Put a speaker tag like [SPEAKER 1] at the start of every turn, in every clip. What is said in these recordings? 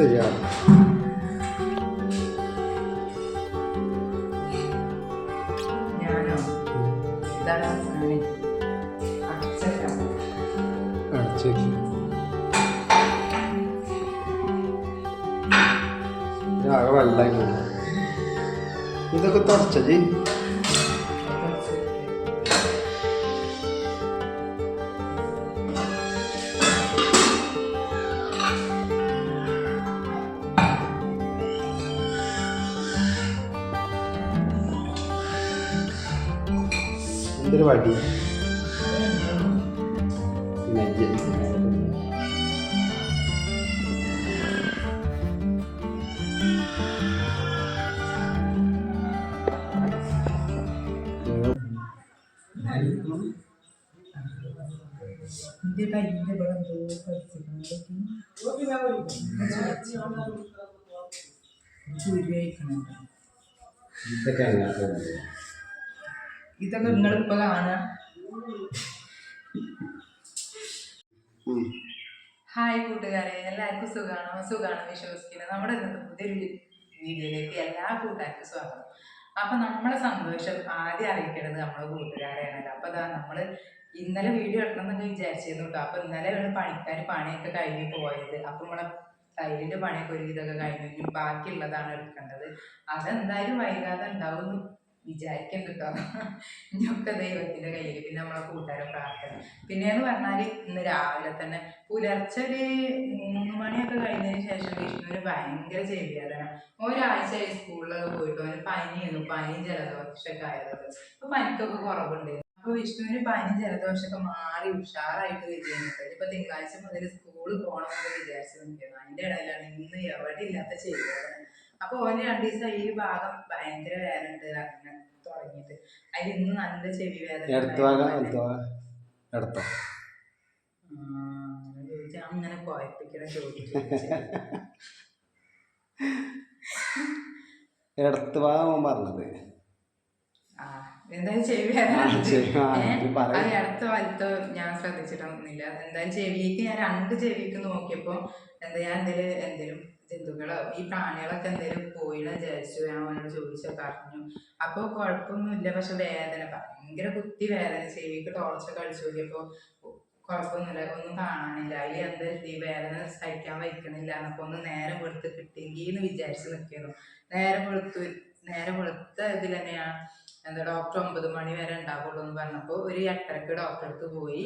[SPEAKER 1] തരിക
[SPEAKER 2] ഞാനോ? ഇതാണ് ഞാൻ അച്ഛനാ
[SPEAKER 1] അടച്ചേക്ക് ആകെ പോകും ഇതൊക്കെ തുടച്ചത് তোর
[SPEAKER 2] বাড়ি Kita kayak nggak tahu.
[SPEAKER 1] ഇതൊക്കെ നിങ്ങൾ
[SPEAKER 2] ഇപ്പൊ കാണാ കാണുക ഹായ് കൂട്ടുകാരെ എല്ലാവർക്കും സുഖമാണോ സുഖമാണ് വിശ്വസിക്കുന്നത് നമ്മുടെ ഇന്നത്തെ പുതിയൊരു വീഡിയോയിലേക്ക് എല്ലാ കൂട്ടുകാർക്കും സ്വാഗതം. അപ്പൊ നമ്മളെ സന്തോഷം ആദ്യം അറിയിക്കേണ്ടത് നമ്മളെ കൂട്ടുകാരെയാണല്ലോ അപ്പൊ അതാ നമ്മൾ ഇന്നലെ വീഡിയോ എടുക്കണം എന്നൊക്കെ വിചാരിച്ചിരുന്നു കേട്ടോ. അപ്പൊ ഇന്നലെ ഇവിടെ പണിക്കാർ പണിയൊക്കെ കഴിഞ്ഞ് പോയത്. അപ്പൊ നമ്മളെ തൈലിന്റെ പണിയൊക്കെ ഒരു ഇതൊക്കെ കഴിഞ്ഞു ബാക്കിയുള്ളതാണ് എടുക്കേണ്ടത്. അതെന്തായാലും വൈകാതെ ഉണ്ടാവും വിചാരിക്കുന്നുണ്ട് കേട്ടോ ഇനിയൊക്കെ ദൈവത്തിന്റെ കയ്യിൽ പിന്നെ നമ്മളെ കൂട്ടുകാരെ പ്രാർത്ഥന. പിന്നെന്ന് പറഞ്ഞാൽ ഇന്ന് രാവിലെ തന്നെ പുലർച്ചെ ഒരു മൂന്ന് മണിയൊക്കെ കഴിഞ്ഞതിന് ശേഷം വിഷ്ണുവിന് ഭയങ്കര ചെവിയാതാണ് ഒരാഴ്ച സ്കൂളിലൊക്കെ പോയിട്ട് അവന് പനിയായിരുന്നു. പനിയും ജലദോഷമൊക്കെ ആയതൊക്കെ അപ്പൊ പനിക്കൊക്കെ കുറവുണ്ട്. അപ്പൊ വിഷ്ണുവിന് പനി ജലദോഷമൊക്കെ മാറി ഉഷാറായിട്ട് വരികയാണ് ഇപ്പൊ തിങ്കളാഴ്ച മുതൽ സ്കൂളിൽ പോകണമെന്ന് വിചാരിച്ചു നിൽക്കുന്നു അതിന്റെ ഇടയിലാണ് ഇന്ന് എവിടെ ഇല്ലാത്ത ചെവിവേദന. അപ്പൊ ഓന് രണ്ടു ദിവസം ഈ ഭാഗം ഭയങ്കര വേദന ഉണ്ട് അങ്ങനെ തുടങ്ങിയിട്ട്. അതിൽ ഇന്ന് നല്ല ചെവി വേദന അങ്ങനെ കുഴപ്പിക്കണ ചോദിച്ചു
[SPEAKER 1] ഇടത്ത് ഭാഗം പറഞ്ഞത്.
[SPEAKER 2] എന്തായാലും ചെവി. അത് അടുത്ത വലത്ത് ഞാൻ ശ്രദ്ധിച്ചിട്ടൊന്നുമില്ല. എന്തായാലും ചെവിക്ക് ഞാൻ രണ്ട് ചെവിക്ക് നോക്കിയപ്പോ എന്താ ഞാൻ എന്തേലും എന്തേലും ജന്തുക്കളോ ഈ പ്രാണികളൊക്കെ എന്തേലും പോയില്ല വിചാരിച്ചു ഞാൻ അവനോട് ചോദിച്ചൊക്കെ പറഞ്ഞു അപ്പൊ കുഴപ്പമൊന്നുമില്ല പക്ഷെ വേദന ഭയങ്കര കുത്തി വേദന. ചെവിക്ക് ടോർച്ചൊക്കെ അടിച്ചു നോക്കിയപ്പോ കുഴപ്പമൊന്നുമില്ല ഒന്നും കാണാനില്ല. അതിൽ എന്ത് ഈ വേദന സഹിക്കാൻ വയ്ക്കണില്ല എന്നൊക്കെ ഒന്ന് നേരം വെളുത്ത് കിട്ടിയെങ്കിൽ എന്ന് വിചാരിച്ച് നിൽക്കുന്നു നേരം വെളുത്ത് നേരം വെളുത്ത ഇതിൽ തന്നെയാണ് എന്താ ഡോക്ടർ ഒമ്പത് മണി വരെ ഉണ്ടാവുള്ളൂ എന്ന് പറഞ്ഞപ്പോൾ ഒരു എട്ടരക്ക് ഡോക്ടറെ അടുത്ത് പോയി.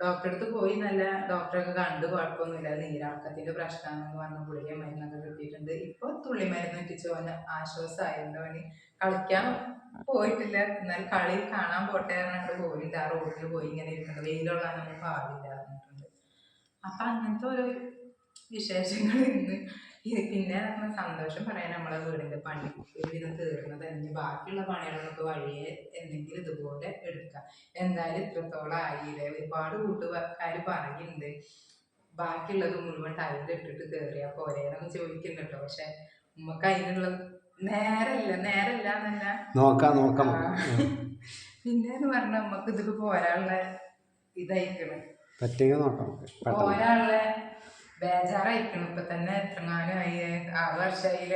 [SPEAKER 2] ഡോക്ടറെ അടുത്ത് പോയി നല്ല ഡോക്ടറൊക്കെ കണ്ട് കുഴപ്പമൊന്നുമില്ല നീരാക്കത്തിന്റെ പ്രശ്നമാണെന്ന് പറഞ്ഞ ഗുളിക മരുന്നൊക്കെ കിട്ടിയിട്ടുണ്ട്. ഇപ്പൊ തുള്ളി മരുന്ന് ഇട്ടിച്ച് ഓന് ആശ്വാസമായിരുന്നു അവന് കളിക്കാൻ പോയിട്ടില്ല. എന്നാൽ കളി കാണാൻ പോട്ടെ പറഞ്ഞിട്ട് പോയില്ല ആ റോഡിൽ പോയി ഇങ്ങനെ ഇരിക്കുന്നത് വെയിലുള്ളതൊന്നും പാടില്ല പറഞ്ഞിട്ടുണ്ട്. അപ്പൊ അങ്ങനത്തെ ഓരോ വിശേഷങ്ങൾ ഇന്ന് പിന്നെ നമ്മൾ സന്തോഷം പറയാൻ നമ്മളെ വീടിന്റെ പണി. ഒരുവിധം തീർന്നത് ഇനി ബാക്കിയുള്ള പണികളൊക്കെ വഴിയെ എന്തെങ്കിലും ഇതുപോലെ എടുക്കാം എന്തായാലും ഇത്രത്തോളം ആയില്ലേ? ഒരുപാട് കൂട്ടുകാർ പറയുന്നുണ്ട്. ബാക്കിയുള്ളത് മുഴുവൻ ടൈലിട്ടിട്ട് കയറിയാ പോരേന്നൊക്കെ ചോദിക്കുന്നുണ്ട് ചോദിക്കുന്നുണ്ടോ. പക്ഷെ നമുക്ക് അതിനുള്ള നേരല്ല നേരല്ല എന്നല്ല.
[SPEAKER 1] നോക്കാം നോക്കാം.
[SPEAKER 2] പിന്നെ എന്ന് പറഞ്ഞാൽ നമുക്ക് ഇതൊക്കെ പോരാനുള്ള ഇതായിക്കണം.
[SPEAKER 1] നോക്കാം. പെട്ടെന്ന്.
[SPEAKER 2] പോരാനുള്ള ബേജാറായിരിക്കണം ഇപ്പൊ തന്നെ എത്രങ്ങാനുമായി ഭാഷയിൽ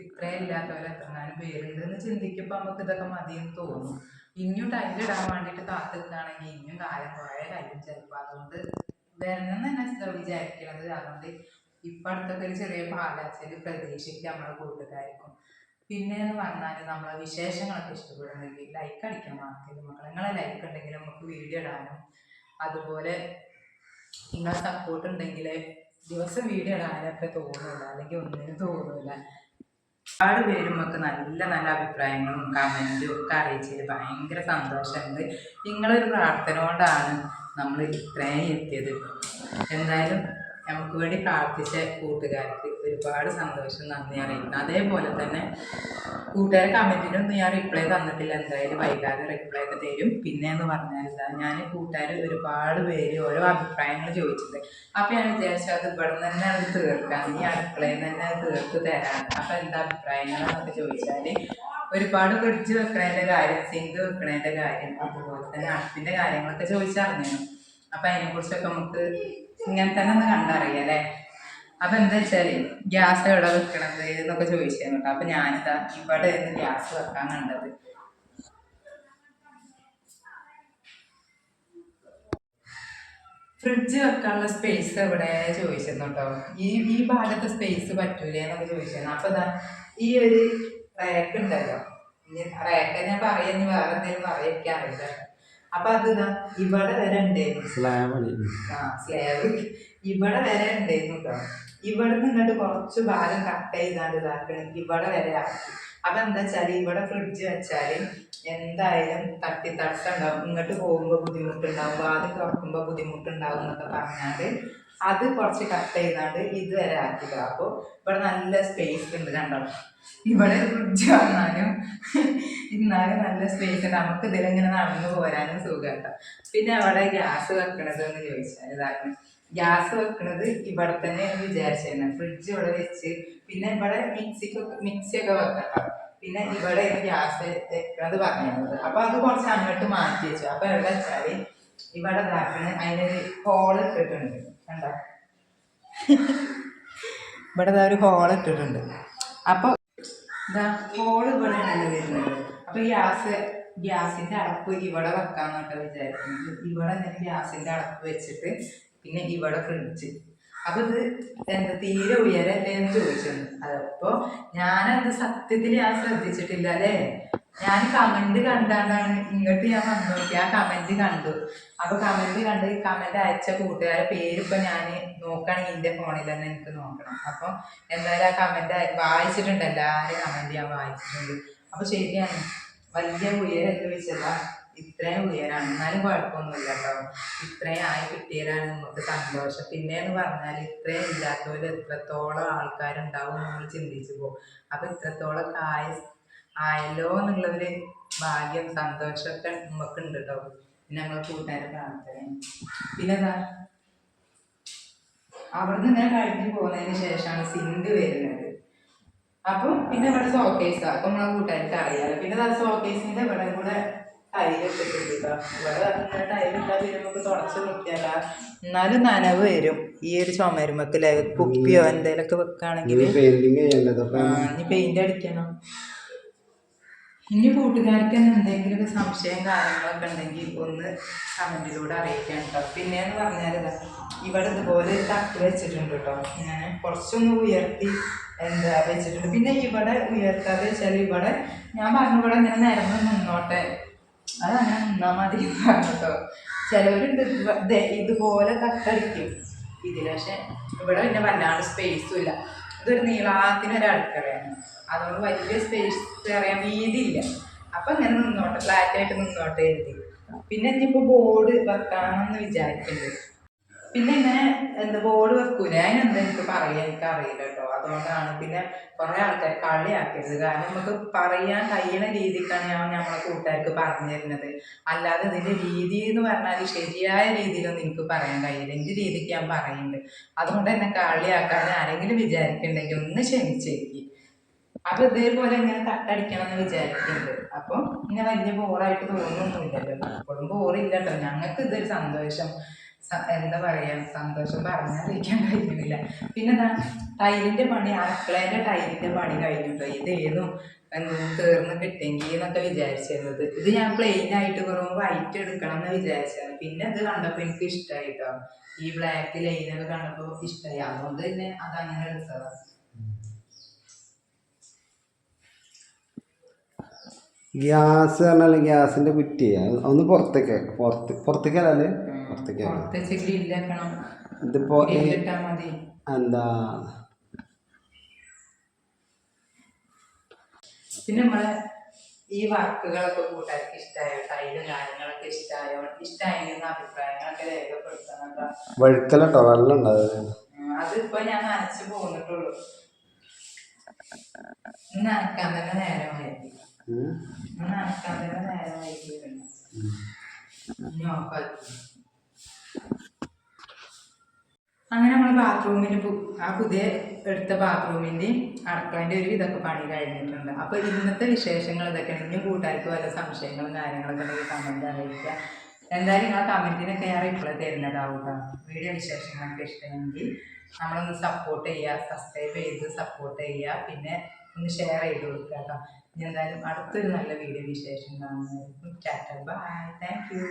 [SPEAKER 2] ഇത്രയും ഇല്ലാത്തവർ എത്രങ്ങാനും പേരുണ്ട് എന്ന് ചിന്തിക്കുമ്പോ നമുക്ക് ഇതൊക്കെ മതിയെന്ന് തോന്നും. ഇനിയും ടൈലിടാൻ വേണ്ടിയിട്ട് കാത്തിരിക്കുകയാണെങ്കിൽ ഇനിയും കാലം കുറേ കഴിയും. ചിലപ്പോൾ അതുകൊണ്ട് വരണം തന്നെ വിചാരിക്കണത്. അതുകൊണ്ട് ഇപ്പൊ അടുത്തൊക്കെ ഒരു ചെറിയ പാലാച്ചൽ പ്രതീക്ഷിക്കുക നമ്മളെ കൂട്ടുകാർക്കും. പിന്നെ എന്ന് പറഞ്ഞാൽ നമ്മളെ വിശേഷങ്ങളൊക്കെ ഇഷ്ടപ്പെടുന്നെങ്കിൽ ലൈക്ക് അടിക്കാൻ മറക്കരുത്. മക്കളെ നിങ്ങളെ ലൈക്ക് ഉണ്ടെങ്കിൽ നമുക്ക് വീഡിയോ ഇടാനും അതുപോലെ നിങ്ങളെ സപ്പോർട്ട് ഉണ്ടെങ്കിൽ ദിവസം വീഡിയോ ഇടാനൊക്കെ തോന്നില്ല അല്ലെങ്കിൽ ഒന്നിനും തോന്നില്ല ഒരുപാട് പേരും ഒക്കെ നല്ല നല്ല അഭിപ്രായങ്ങളും കമന്റും ഒക്കെ അറിയിച്ചതിൽ ഭയങ്കര സന്തോഷമുണ്ട്. നിങ്ങളൊരു പ്രാർത്ഥന കൊണ്ടാണ് നമ്മൾ ഇത്രയും എത്തിയത്. എന്തായാലും നമുക്ക് വേണ്ടി പ്രാർത്ഥിച്ച കൂട്ടുകാർക്ക് ഒരുപാട് സന്തോഷം നന്ദി അറിയിക്കുന്നു. അതേപോലെ തന്നെ കൂട്ടുകാരെ കമന്റിനൊന്നും ഞാൻ റിപ്ലൈ തന്നിട്ടില്ല. എന്തായാലും വൈകാതെ റിപ്ലൈ ഒക്കെ തരും. പിന്നെ എന്ന് പറഞ്ഞാൽ ഞാൻ കൂട്ടുകാർ ഒരുപാട് പേര് ഓരോ അഭിപ്രായങ്ങൾ ചോദിച്ചിട്ടുണ്ട്. അപ്പം ഞാൻ വിചാരിച്ചു അത് ഇവിടെ നിന്ന് തന്നെ അത് തീർക്കാം. ഈ അടുക്കളയിൽ തന്നെ അത് തീർത്ത് തരാം. അപ്പം എന്താ അഭിപ്രായങ്ങളെന്നൊക്കെ ചോദിച്ചാൽ ഒരുപാട് ഫ്രിഡ്ജ് വെക്കണേന്റെ കാര്യം സിങ്ക് വെക്കണേന്റെ കാര്യം അതുപോലെ തന്നെ അടുപ്പിന്റെ കാര്യങ്ങളൊക്കെ ചോദിച്ചറിഞ്ഞു അപ്പം അതിനെക്കുറിച്ചൊക്കെ നമുക്ക് ഇങ്ങനെ തന്നെ ഒന്ന് കണ്ടറിയാം അല്ലേ? അപ്പൊ എന്താ വെച്ചാൽ ഗ്യാസ് എവിടെ വെക്കണത് എന്നൊക്കെ ചോദിച്ചായിരുന്നു കേട്ടോ അപ്പൊ ഞാനിതാ ഇവിടെ നിന്ന് ഗ്യാസ് വെക്കാൻ കണ്ടത്. ഫ്രിഡ്ജ് വെക്കാനുള്ള സ്പേസ് എവിടെ ചോദിച്ചിരുന്നു കേട്ടോ ഈ ഈ ഭാഗത്തെ സ്പേസ് പറ്റൂലേ എന്നൊക്കെ ചോദിച്ചിരുന്നു അപ്പൊ ഇതാ ഈ ഒരു റാക്ക് ഉണ്ടല്ലോ റാക്ക് ഞാൻ പറയുന്ന വേറെ എന്തെങ്കിലും പറയൊക്കെ അറിയില്ല. അപ്പൊ അത് ഇതാ ഇവിടെ വരെ ഉണ്ടായിരുന്നു
[SPEAKER 1] സ്ലാബ്
[SPEAKER 2] ആ സ്ലാബ്. ഇവിടെ വരെ ഉണ്ടായിരുന്നു കേട്ടോ ഇവിടെ നിന്നിട്ട് കുറച്ച് ഭാഗം കട്ട് ചെയ്താണ്ട് ഇതാക്കണം. ഇവിടെ വരെ ആക്കി. അപ്പൊ എന്താ വെച്ചാൽ ഇവിടെ ഫ്രിഡ്ജ് വെച്ചാൽ എന്തായാലും തട്ടി തട്ടുണ്ടാവും. ഇങ്ങോട്ട് പോകുമ്പോ ബുദ്ധിമുട്ടുണ്ടാവും. വാതിൽ തുറക്കുമ്പോൾ ബുദ്ധിമുട്ടുണ്ടാവും എന്നൊക്കെ പറഞ്ഞാൽ അത് കുറച്ച് കട്ട് ചെയ്താണ്ട് ഇതുവരെ ആക്കിയത്. അപ്പോൾ ഇവിടെ നല്ല സ്പേസ് ഉണ്ട് കണ്ടോ? ഇവിടെ ഫ്രിഡ്ജ് വന്നാലും ഇന്നാലും നല്ല സ്പേസ് ഉണ്ട്. നമുക്ക് ഇതിലിങ്ങനെ നടന്നു പോരാനും സുഖം കേട്ടോ പിന്നെ അവിടെ ഗ്യാസ് വെക്കണത് എന്ന് ചോദിച്ചാൽ ഇതായിരുന്നു ഗ്യാസ് വെക്കണത് ഇവിടെ തന്നെ വിചാരിച്ചിരുന്നു ഫ്രിഡ്ജ് ഇവിടെ വെച്ച് പിന്നെ ഇവിടെ മിക്സിക്ക് മിക്സിയൊക്കെ വെക്കണം പിന്നെ ഇവിടെ ഗ്യാസ് വെക്കണത് പറഞ്ഞത് അപ്പൊ അത് കുറച്ച് അങ്ങോട്ട് മാറ്റി വെച്ചു. അപ്പൊ എവിടെ വെച്ചാൽ ഇവിടെ ഇതാക്കണ അതിനൊരു ഹോൾ ഇട്ടിട്ടുണ്ട്. കണ്ടോ? ഇവിടെ ഒരു ഹോൾ ഇട്ടിട്ടുണ്ട്. അപ്പൊ ഇതാ ഹോൾ തന്നെ വരുന്നത്. അപ്പൊ ഗ്യാസ് ഗ്യാസിന്റെ അടപ്പ് ഇവിടെ വെക്കാന്നൊക്കെ വിചാരിക്കുന്നത്. ഇവിടെ ഗ്യാസിന്റെ അടപ്പ് വെച്ചിട്ട് പിന്നെ ഇവിടെ ഫ്രിഡ്ജ് അപ്പൊ ഇത് എന്താ തീരെ ഉയരല്ലേ എന്ന് ചോദിച്ചിരുന്നു അതപ്പോ ഞാനത് സത്യത്തിൽ ഞാൻ ശ്രദ്ധിച്ചിട്ടില്ല അല്ലേ? ഞാൻ കമന്റ് കണ്ടാണ്ടാണ് ഇങ്ങോട്ട് ഞാൻ വന്നു നോക്കി ആ കമന്റ് കണ്ടു. അപ്പൊ കമന്റ് കണ്ട് കമന്റ് അയച്ച കൂട്ടുകാരെ പേര് ഞാൻ നോക്കുകയാണെങ്കിൽ എന്റെ ഫോണിൽ തന്നെ എനിക്ക് നോക്കണം. അപ്പൊ എന്തായാലും ആ കമന്റ് വായിച്ചിട്ടുണ്ട്. എല്ലാവരും കമന്റ് ഞാൻ വായിച്ചിട്ടുണ്ട്. അപ്പൊ ശരിയാണ്. വലിയ ഉയരം ചോദിച്ചല്ല ഇത്രയും ഉയരാണ്. എന്നാലും കുഴപ്പമൊന്നുമില്ല കേട്ടോ ഇത്രയും ആയി കിട്ടിയതാണ് നമുക്ക് സന്തോഷം. പിന്നെ എന്ന് പറഞ്ഞാൽ ഇത്രയും ഇല്ലാത്തവര് എത്രത്തോളം ആൾക്കാരുണ്ടാവും നമ്മൾ ചിന്തിച്ചു പോകും. അപ്പൊ ഇത്രത്തോളം ആയ ആയല്ലോ എന്നുള്ളൊരു ഭാഗ്യം സന്തോഷമൊക്കെ നമുക്ക് ഉണ്ട് കേട്ടോ പിന്നെ നമ്മളെ കൂട്ടുകാരെ പ്രാർത്ഥന പിന്നെ എന്താ അവിടുന്ന് ഇങ്ങനെ കഴിഞ്ഞ് പോകുന്നതിന് ശേഷമാണ് സിന്ധ് വരുന്നത്. അപ്പം പിന്നെ ഇവിടെ സോക്കേസ് അപ്പൊ നമ്മളെ കൂട്ടുകാർക്ക് അറിയാലോ. പിന്നെ സോക്കേസിന്റെ ഇവിടെ കൂടെ ടൈൽ ഇട്ടിട്ടുണ്ട് കേട്ടോ ഇവിടെ അങ്ങനെ ടൈൽ ഇട്ടാൽ പിന്നെ നമുക്ക് തുടച്ച് വൃത്തിയല്ല എന്നാലും നനവ് വരും. ഈ ഒരു ചുമരുമക്കിലെ കുപ്പിയോ എന്തെങ്കിലുമൊക്കെ വെക്കുകയാണെങ്കിൽ
[SPEAKER 1] ഇനി
[SPEAKER 2] പെയിന്റ് അടിക്കണം. ഇനി കൂട്ടുകാർക്ക് എന്തെങ്കിലും സംശയം കാര്യങ്ങളൊക്കെ ഉണ്ടെങ്കിൽ ഒന്ന് കമന്റിലൂടെ അറിയിക്കാൻ കേട്ടോ പിന്നെയെന്ന് പറഞ്ഞാൽ ഇതാ ഇവിടെ ഇതുപോലെ തട്ട് വെച്ചിട്ടുണ്ട് കേട്ടോ ഞാൻ കുറച്ചൊന്ന് ഉയർത്തി എന്താ വെച്ചിട്ടുണ്ട്. പിന്നെ ഇവിടെ ഉയർത്താതെ വെച്ചാൽ ഇവിടെ ഞാൻ പറഞ്ഞു ഇവിടെ ഇങ്ങനെ നിരന്ന് നിന്നോട്ടെ. അതങ്ങനെ നിന്നാൽ മതി കേട്ടോ ചിലവരുണ്ട് ഇതുപോലെ തട്ടടിക്കും. ഇതിൽ പക്ഷെ ഇവിടെ പിന്നെ വല്ലാണ്ട് സ്പേസും ഇല്ല. ഇതൊരു നീളാത്തിനൊരു അടുക്കളയാണ്. അതുകൊണ്ട് വലിയ സ്പേസ് അറിയാൻ വീതിയില്ല. അപ്പൊ ഇങ്ങനെ നിന്നോട്ടെ ഫ്ലാറ്റായിട്ട് നിന്നോട്ടെ എഴുതി പിന്നെ ഇനിയിപ്പോ ബോർഡ് വെക്കാമെന്ന് വിചാരിക്കുന്നുണ്ട് പിന്നെ ഇങ്ങനെ എന്താ ബോർഡ് വെക്കൂല? അതിനെന്താ എനിക്ക് പറയാൻ എനിക്ക് അറിയില്ല കേട്ടോ. അതുകൊണ്ടാണ് പിന്നെ കുറെ ആൾക്കാർ കളിയാക്കരുത്. കാരണം നമുക്ക് പറയാൻ കഴിയണ രീതിക്കാണ് ഞാൻ നമ്മളെ കൂട്ടുകാർക്ക് പറഞ്ഞു തരുന്നത്. അല്ലാതെ ഇതിന്റെ രീതി എന്ന് പറഞ്ഞാൽ ശരിയായ രീതിയിലൊന്നും എനിക്ക് പറയാൻ കഴിയില്ല. എന്റെ രീതിക്ക് ഞാൻ പറയുന്നുണ്ട് അതുകൊണ്ട് തന്നെ കളിയാക്കാൻ ആരെങ്കിലും വിചാരിക്കുന്നുണ്ടെങ്കിൽ ഒന്ന് ക്ഷമിച്ചേക്ക് അപ്പൊ ഇതേപോലെ ഇങ്ങനെ തട്ടടിക്കണം എന്ന് വിചാരിക്കുന്നുണ്ട് അപ്പൊ ഇങ്ങനെ വലിയ ബോറായിട്ട് തോന്നുന്നില്ലല്ലോ എപ്പോഴും ബോറില്ല കേട്ടോ. ഞങ്ങൾക്ക് ഇതൊരു സന്തോഷം. എന്താ പറയാ സന്തോഷം പറഞ്ഞറിയിക്കാൻ കഴിയുന്നില്ല പിന്നെ എന്താ ടൈലിന്റെ പണി അടുക്കളേന്റെ ടൈലിന്റെ പണി കഴിഞ്ഞിട്ടോ? ഇതേതും തീർന്ന് കിട്ടെങ്കിൽ എന്നൊക്കെ വിചാരിച്ചിരുന്നത്. ഇത് ഞാൻ പ്ലെയിൻ ആയിട്ട് കുറവ് വൈറ്റ് എടുക്കണം എന്ന് വിചാരിച്ചാണ് പിന്നെ ഇത് കണ്ടപ്പോൾ എനിക്ക് ഇഷ്ടമായിട്ടോ ഈ ബ്ലാക്ക് ലൈനൊക്കെ കണ്ടപ്പോൾ ഇഷ്ടമായി അതുകൊണ്ട് തന്നെ അതങ്ങനെ എടുത്തതാണ്
[SPEAKER 1] ഗ്യാസ് പറഞ്ഞാൽ ഗ്യാസിന്റെ കുറ്റി അത് ഒന്ന് പുറത്തേക്ക് പുറത്ത് പുറത്തേക്കല്ലേ പുറത്തേക്ക്
[SPEAKER 2] ഗ്രില്ലാക്കണം
[SPEAKER 1] ഇതിപ്പോ എന്താ?
[SPEAKER 2] പിന്നെ നമ്മളെ ഈ വാക്കുകളൊക്കെ കൂട്ടുകാർക്ക് ഇഷ്ടമായോ ടൈലും കാര്യങ്ങളൊക്കെ ഇഷ്ടമായോ ഇഷ്ടമായിരുന്ന അഭിപ്രായങ്ങളൊക്കെ രേഖപ്പെടുത്തണം
[SPEAKER 1] വഴുക്കലട്ടോ വെള്ളം ഉണ്ടാവും
[SPEAKER 2] അതിപ്പോ ഞാൻ നനച്ചു പോന്നിട്ടുള്ളൂ. നനക്കാൻ തന്നെ നേരമായി നനക്കാൻ തന്നെ നേരമായിട്ടുണ്ട് ഇനി ഓഫാക്കി അങ്ങനെ നമ്മൾ ബാത്റൂമിന് ആ പുതിയ എടുത്ത ബാത്റൂമിന്റെയും അടുക്കളേന്റെ ഒരു ഇതൊക്കെ പണി കഴിഞ്ഞിട്ടുണ്ട്. അപ്പോൾ ഇന്നത്തെ വിശേഷങ്ങൾ ഇതൊക്കെയാണ്. ഇനി കൂട്ടുകാർക്ക് വല്ല സംശയങ്ങളും കാര്യങ്ങളൊക്കെ ഉണ്ടെങ്കിൽ കമന്റ് അറിയിക്കുക. എന്തായാലും നിങ്ങളെ കമന്റിനൊക്കെ ഞാൻ റിപ്ലൈ തരുന്നതാവുക വീഡിയോ വിശേഷങ്ങളൊക്കെ ഇഷ്ടമെങ്കിൽ നമ്മളൊന്ന് സപ്പോർട്ട് ചെയ്യുക. സബ്സ്ക്രൈബ് ചെയ്ത് സപ്പോർട്ട് ചെയ്യുക. പിന്നെ ഒന്ന് ഷെയർ ചെയ്ത് കൊടുക്കുക കേട്ടോ ഇനി എന്തായാലും അടുത്തൊരു നല്ല വീഡിയോ വിശേഷം കാണുന്നതായിരിക്കും. Chatter bye thank you